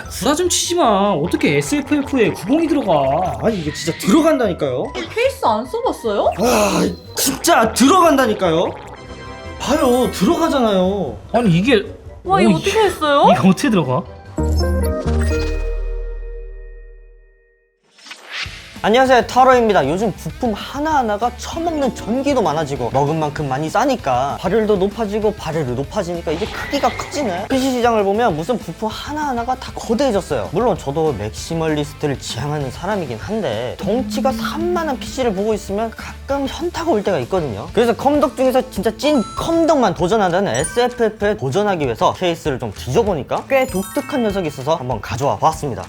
아 구라 좀 치지 마. 어떻게 SFF에 90이 들어가? 아니 이게 진짜 들어간다니까요 케이스 안 써봤어요? 와 진짜 들어간다니까요 봐요 들어가잖아요 아니 이게 와 이거 어떻게 했어요? 이거 어떻게 들어가? 안녕하세요 타로입니다. 요즘 부품 하나하나가 처먹는 전기도 많아지고 먹은 만큼 많이 싸니까 발열도 높아지고 발열도 높아지니까 이게 크기가 커지네. PC 시장을 보면 무슨 부품 하나하나가 다 거대해졌어요. 물론 저도 맥시멀리스트를 지향하는 사람이긴 한데 덩치가 산만한 PC를 보고 있으면 가끔 현타가 올 때가 있거든요. 그래서 컴덕 중에서 진짜 찐 컴덕만 도전한다는 SFF에 도전하기 위해서 케이스를 좀 뒤져보니까 꽤 독특한 녀석이 있어서 한번 가져와 봤습니다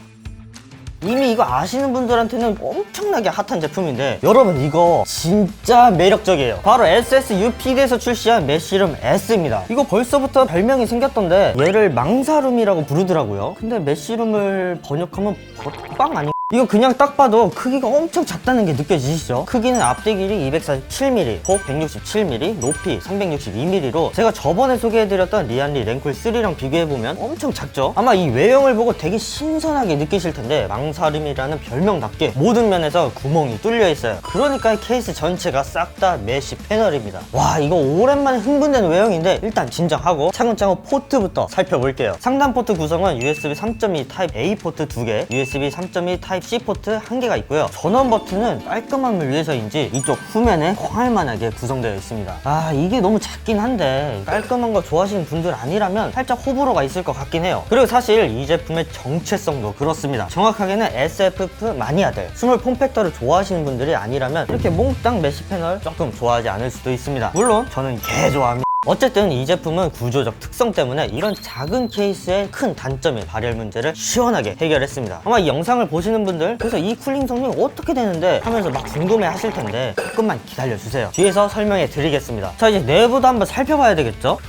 이미 이거 아시는 분들한테는 엄청나게 핫한 제품인데 여러분 이거 진짜 매력적이에요. 바로 SSUPD에서 출시한 메쉬룸 S입니다. 이거 벌써부터 별명이 생겼던데 얘를 망사룸이라고 부르더라고요. 근데 메쉬룸을 번역하면 버빵 아니 이거 그냥 딱 봐도 크기가 엄청 작다는 게 느껴지시죠? 크기는 앞뒤 길이 247mm, 폭 167mm, 높이 362mm로 제가 저번에 소개해드렸던 리안리 랭쿨 3랑 비교해보면 엄청 작죠? 아마 이 외형을 보고 되게 신선하게 느끼실 텐데 망사림이라는 별명답게 모든 면에서 구멍이 뚫려 있어요 그러니까 이 케이스 전체가 싹 다 메쉬 패널입니다 와 이거 오랜만에 흥분된 외형인데 일단 진정하고 차근차근 포트부터 살펴볼게요 상단 포트 구성은 USB 3.2 타입 A 포트 2개, USB 3.2 타입 C 포트 1개가 있고요. 전원 버튼은 깔끔함을 위해서인지 이쪽 후면에 콩알만하게 구성되어 있습니다. 아 이게 너무 작긴 한데 깔끔한 거 좋아하시는 분들 아니라면 살짝 호불호가 있을 것 같긴 해요. 그리고 사실 이 제품의 정체성도 그렇습니다. 정확하게는 SFF 마니아들 스몰 폼팩터를 좋아하시는 분들이 아니라면 이렇게 몽땅 메쉬 패널 조금 좋아하지 않을 수도 있습니다. 물론 저는 개 좋아합니다 어쨌든 이 제품은 구조적 특성 때문에 이런 작은 케이스의 큰 단점인 발열 문제를 시원하게 해결했습니다. 아마 이 영상을 보시는 분들 그래서 이 쿨링 성능 어떻게 되는데 하면서 막 궁금해 하실 텐데 조금만 기다려 주세요. 뒤에서 설명해 드리겠습니다. 자 이제 내부도 한번 살펴봐야 되겠죠?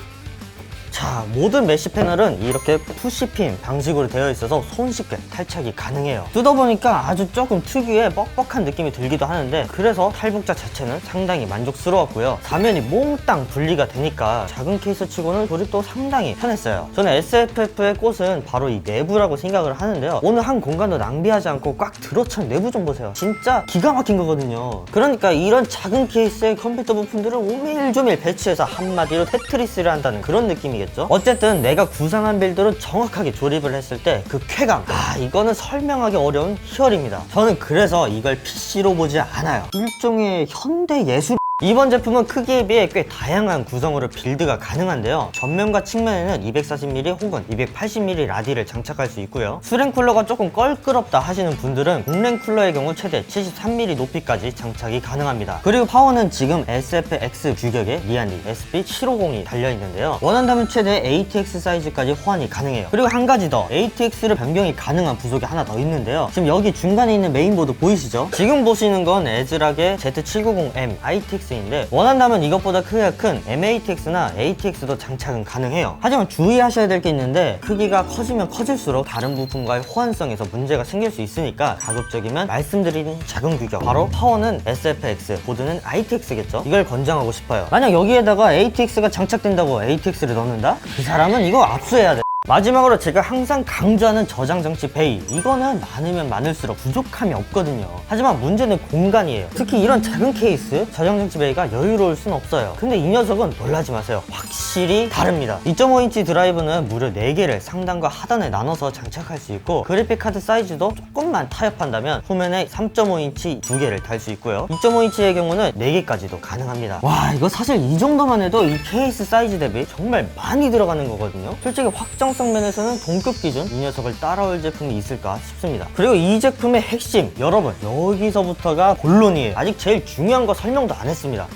자, 모든 메쉬 패널은 이렇게 푸시핀 방식으로 되어 있어서 손쉽게 탈착이 가능해요. 뜯어보니까 아주 조금 특유의 뻑뻑한 느낌이 들기도 하는데 그래서 탈북자 자체는 상당히 만족스러웠고요. 사면이 몽땅 분리가 되니까 작은 케이스 치고는 조립도 상당히 편했어요. 저는 SFF의 꽃은 바로 이 내부라고 생각을 하는데요. 어느 한 공간도 낭비하지 않고 꽉 들어찬 내부 좀 보세요. 진짜 기가 막힌 거거든요. 그러니까 이런 작은 케이스의 컴퓨터 부품들을 오밀조밀 배치해서 한마디로 테트리스를 한다는 그런 느낌이겠죠. 어쨌든 내가 구상한 빌드로 정확하게 조립을 했을 때 그 쾌감. 아, 이거는 설명하기 어려운 희열입니다. 저는 그래서 이걸 PC로 보지 않아요. 일종의 현대 예술 이번 제품은 크기에 비해 꽤 다양한 구성으로 빌드가 가능한데요. 전면과 측면에는 240mm 혹은 280mm 라디를 장착할 수 있고요. 수랭 쿨러가 조금 껄끄럽다 하시는 분들은 공랭 쿨러의 경우 최대 73mm 높이까지 장착이 가능합니다. 그리고 파워는 지금 SFX 규격의 리안리 SP750이 달려있는데요. 원한다면 최대 ATX 사이즈까지 호환이 가능해요. 그리고 한 가지 더 ATX를 변경이 가능한 부속이 하나 더 있는데요. 지금 여기 중간에 있는 메인보드 보이시죠? 지금 보시는 건 에즈락의 Z790M ITX 인데 원한다면 이것보다 크기가 큰 MATX나 ATX도 장착은 가능해요. 하지만 주의하셔야 될 게 있는데 크기가 커지면 커질수록 다른 부품과의 호환성에서 문제가 생길 수 있으니까 가급적이면 말씀드리는 작은 규격. 바로 파워는 SFX 보드는 ITX겠죠? 이걸 권장하고 싶어요. 만약 여기에다가 ATX가 장착된다고 ATX를 넣는다? 그 사람은 이거 압수해야 돼 마지막으로 제가 항상 강조하는 저장 장치 베이 이거는 많으면 많을수록 부족함이 없거든요. 하지만 문제는 공간이에요. 특히 이런 작은 케이스 저장 장치 베이가 여유로울 순 없어요. 근데 이 녀석은 놀라지 마세요. 확실히 다릅니다. 2.5인치 드라이브는 무려 4개를 상단과 하단에 나눠서 장착할 수 있고 그래픽 카드 사이즈도 조금만 타협한다면 후면에 3.5인치 2개를 달 수 있고요. 2.5인치의 경우는 4개까지도 가능합니다. 와 이거 사실 이 정도만 해도 이 케이스 사이즈 대비 정말 많이 들어가는 거거든요. 솔직히 확정 성 면에서는 동급 기준 이 녀석을 따라올 제품이 있을까 싶습니다. 그리고 이 제품의 핵심 여러분 여기서부터가 본론이에요 아직 제일 중요한 거 설명도 안 했습니다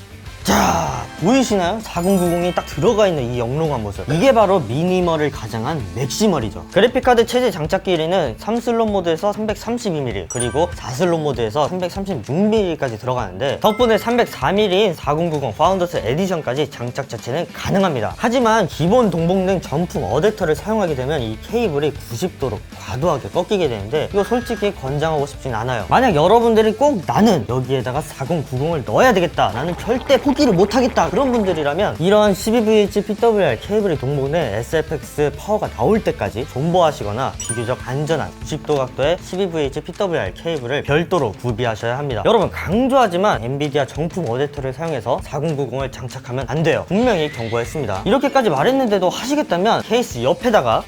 자 보이시나요? 4090이 딱 들어가 있는 이 영롱한 모습. 이게 바로 미니멀을 가장한 맥시멀이죠. 그래픽카드 체제 장착 길이는 3슬롯 모드에서 332mm 그리고 4슬롯 모드에서 336mm까지 들어가는데 덕분에 304mm인 4090 파운더스 에디션까지 장착 자체는 가능합니다. 하지만 기본 동봉등 전풍 어댑터를 사용하게 되면 이 케이블이 90도로 과도하게 꺾이게 되는데 이거 솔직히 권장하고 싶진 않아요. 만약 여러분들이 꼭 나는 여기에다가 4090을 넣어야 되겠다 나는 절대 포트 포기를 못하겠다 그런 분들이라면 이런 12VH PWR 케이블이 동봉된 SFX 파워가 나올 때까지 존버하시거나 비교적 안전한 90도 각도의 12VH PWR 케이블을 별도로 구비하셔야 합니다. 여러분 강조하지만 엔비디아 정품 어댑터를 사용해서 4090을 장착하면 안 돼요. 분명히 경고했습니다. 이렇게까지 말했는데도 하시겠다면 케이스 옆에다가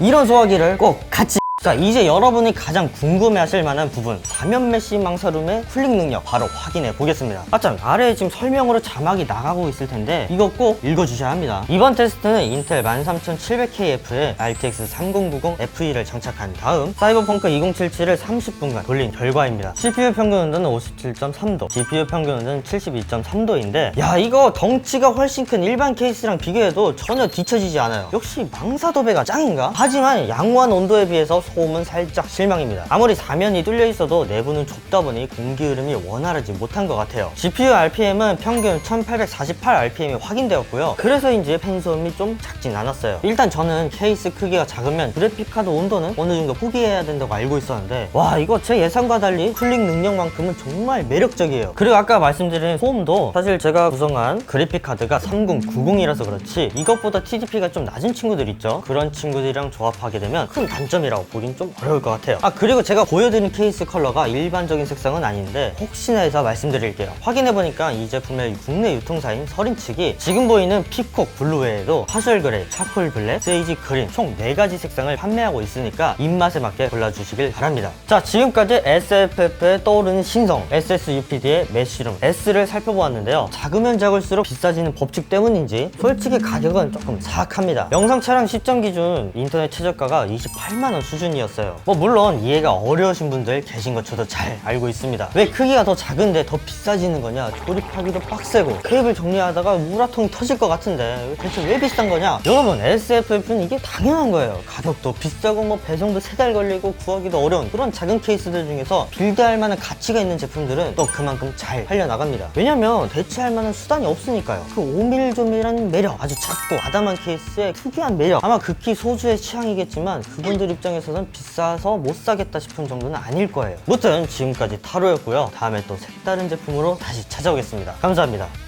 이런 소화기를 꼭 같이 자 이제 여러분이 가장 궁금해하실 만한 부분. 사면 메시 망사룸의 쿨링 능력 바로 확인해 보겠습니다. 아참 아래에 지금 설명으로 자막이 나가고 있을 텐데 이거 꼭 읽어주셔야 합니다. 이번 테스트는 인텔 13700KF에 RTX 3090 FE를 장착한 다음 사이버펑크 2077을 30분간 돌린 결과입니다. CPU 평균 온도는 57.3도 GPU 평균 온도는 72.3도인데 야 이거 덩치가 훨씬 큰 일반 케이스랑 비교해도 전혀 뒤처지지 않아요. 역시 망사도배가 짱인가? 하지만 양호한 온도에 비해서 소음은 살짝 실망입니다. 아무리 사면이 뚫려 있어도 내부는 좁다 보니 공기 흐름이 원활하지 못한 것 같아요. GPU RPM은 평균 1848 RPM이 확인되었고요. 그래서인지 팬 소음이 좀 작진 않았어요. 일단 저는 케이스 크기가 작으면 그래픽카드 온도는 어느 정도 포기해야 된다고 알고 있었는데 와 이거 제 예상과 달리 쿨링 능력만큼은 정말 매력적이에요. 그리고 아까 말씀드린 소음도 사실 제가 구성한 그래픽카드가 3090이라서 그렇지 이것보다 TDP가 좀 낮은 친구들 있죠? 그런 친구들이랑 조합하게 되면 큰 단점이라고 보긴 좀 어려울 것 같아요. 아 그리고 제가 보여드린 케이스 컬러가 일반적인 색상은 아닌데 혹시나 해서 말씀드릴게요. 확인해보니까 이 제품의 국내 유통사인 서린 측이 지금 보이는 피콕 블루 외에도 파셜 그레이, 차콜 블랙, 세이지 그린 총 4가지 색상을 판매하고 있으니까 입맛에 맞게 골라주시길 바랍니다. 자 지금까지 SFF에 떠오르는 신성 SSUPD의 메쉬룸 S를 살펴보았는데요. 작으면 작을수록 비싸지는 법칙 때문인지 솔직히 가격은 조금 사악합니다. 영상 촬영 시점 기준 인터넷 최저가가 28만원 수준 이었어요. 뭐 물론 이해가 어려우신 분들 계신 것 저도 잘 알고 있습니다. 왜 크기가 더 작은데 더 비싸지는 거냐? 조립하기도 빡세고. 케이블 정리하다가 우라통이 터질 것 같은데 대체 왜 비싼 거냐? 여러분 SFF는 이게 당연한 거예요. 가격도 비싸고 뭐 배송도 세 달 걸리고 구하기도 어려운 그런 작은 케이스들 중에서 빌드할 만한 가치가 있는 제품들은 또 그만큼 잘 팔려나갑니다. 왜냐면 대체할 만한 수단이 없으니까요. 그 오밀조밀한 매력 아주 작고 아담한 케이스의 특유한 매력. 아마 극히 소수의 취향이겠지만 그분들 입장에서는 비싸서 못 사겠다 싶은 정도는 아닐 거예요. 무튼 지금까지 타로였고요. 다음에 또 색다른 제품으로 다시 찾아오겠습니다. 감사합니다